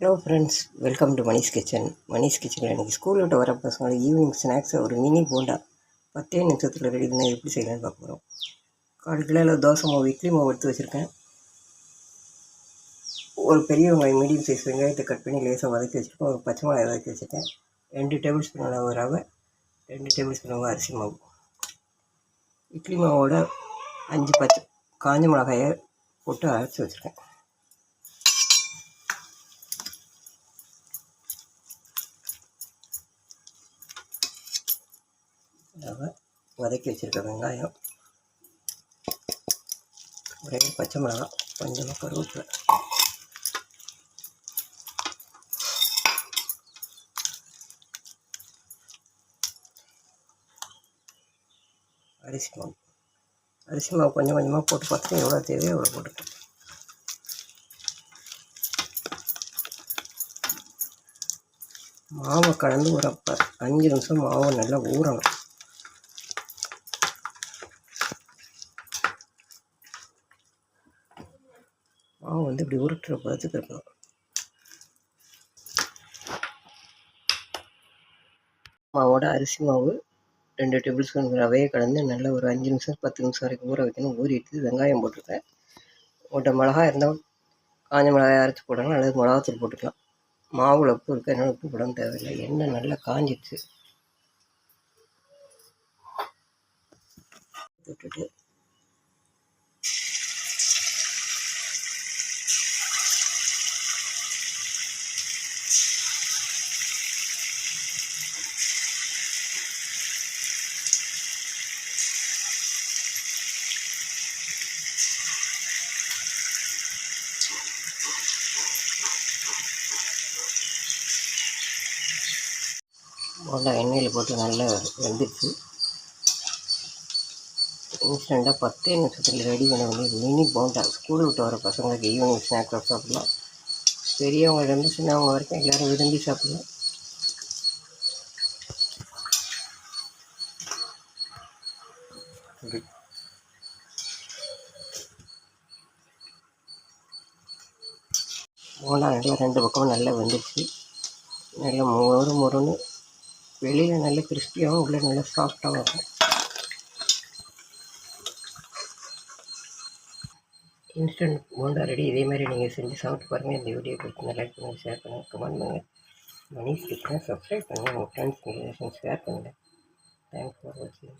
Hello friends welcome to Manish kitchen Manish கிச்சனில் இன்றைக்கி school விட்டு வர பசங்களுக்கு ஈவினிங் ஸ்நாக்ஸை ஒரு மினி போண்டா. பத்தே நிமிஷத்தில் ரெடி பண்ணி எப்படி செய்யலாம்னு பார்க்க போகிறோம் கால் கிலோவில் தோசை மாவு இட்லி மாவு எடுத்து வச்சுருக்கேன். ஒரு பெரிய வெங்காயம் மீடியம் சைஸ் வெங்காயத்தை கட் பண்ணி லேசாக வதக்கி வச்சுருக்கேன். ஒரு பச்சை மிளகாய் வதக்கி வச்சுருக்கேன். ரெண்டு டேபிள் ஸ்பூன் அளவு ரவை ரெண்டு டேபிள் ஸ்பூன் அளவு அரிசி மாவு. இட்லி மாவோட அஞ்சு பச்சை காஞ்ச மிளகாயை போட்டு அரைச்சி வச்சுருக்கேன். ரவை வதக்கி வச்சுருக்க வெங்காயம். ஒரே பச்சை மிளகா கொஞ்சமாக கருவேப்பிலை. அரிசி மாவு. அரிசி மாவு கொஞ்சம் கொஞ்சமாக போட்டு பார்த்துட்டு எவ்வளோ தேவையோ எவ்வளோ போட்டுக்கலாம். மாவை கலந்து ஒரு அஞ்சு நிமிஷம் மாவை நல்லா ஊறணும். மாவு வந்து இப்படி உருட்டுற பதத்துக்கு இருக்கணும். மாவோட அரிசி மாவு ரெண்டு டேபிள் ஸ்பூன் ரவையை கலந்து நல்லா ஒரு அஞ்சு நிமிஷம் பத்து நிமிஷம் வரைக்கும் ஊற வைக்கணும். ஊறிட்டு வெங்காயம் போட்டிருக்கேன். உங்கள்கிட்ட மிளகா இருந்தால் காஞ்ச மிளகாய் அரைச்சி போடலாம் அல்லது மிளகாத்தூள் போட்டுக்கலாம். மாவில் உப்பு இருக்குது அதனால் உப்பு போட தேவையில்லை. எண்ணெய் நல்லா காஞ்சிடுச்சு. போட்டுட்டு போண்டா எண்ணெயில் போட்டு நல்லா வெந்துடுச்சு. இன்ஸ்டண்ட்டாக பத்தே நிமிஷத்தில் ரெடி பண்ண வேண்டிய மினி போண்டா. ஸ்கூல் விட்டு வர பசங்களுக்கு ஈவினிங் ஸ்நாக்ஸாக சாப்பிட்லாம். பெரியவங்கலேருந்து சின்னவங்க வரைக்கும் எல்லோரும் விரும்பி சாப்பிட்லாம். போண்டா நல்லா ரெண்டு பக்கமும் நல்லா வெந்துடுச்சு. நல்லா மொறு மொறுன்னு வெளியில் நல்ல கிறிஸ்பியாகவும் உள்ளே நல்ல சாஃப்டாகவும் இருக்கும் இன்ஸ்டன்ட் போண்டா ரெடி இதே மாதிரி நீங்கள் செஞ்சு சாப்பிட்டு பாருங்கள் இந்த வீடியோ பிடிச்சி லைக் பண்ணுங்கள் ஷேர் பண்ணுங்கள் கமெண்ட் பண்ணுங்கள் மணி ஸ்டிக்னா சப்ஸ்கிரைப் பண்ணுங்கள் உங்கள் ஃப்ரெண்ட்ஸ் ரிலேஷன் ஷேர் பண்ணுங்கள் தேங்க்ஸ் ஃபார் வாட்சிங்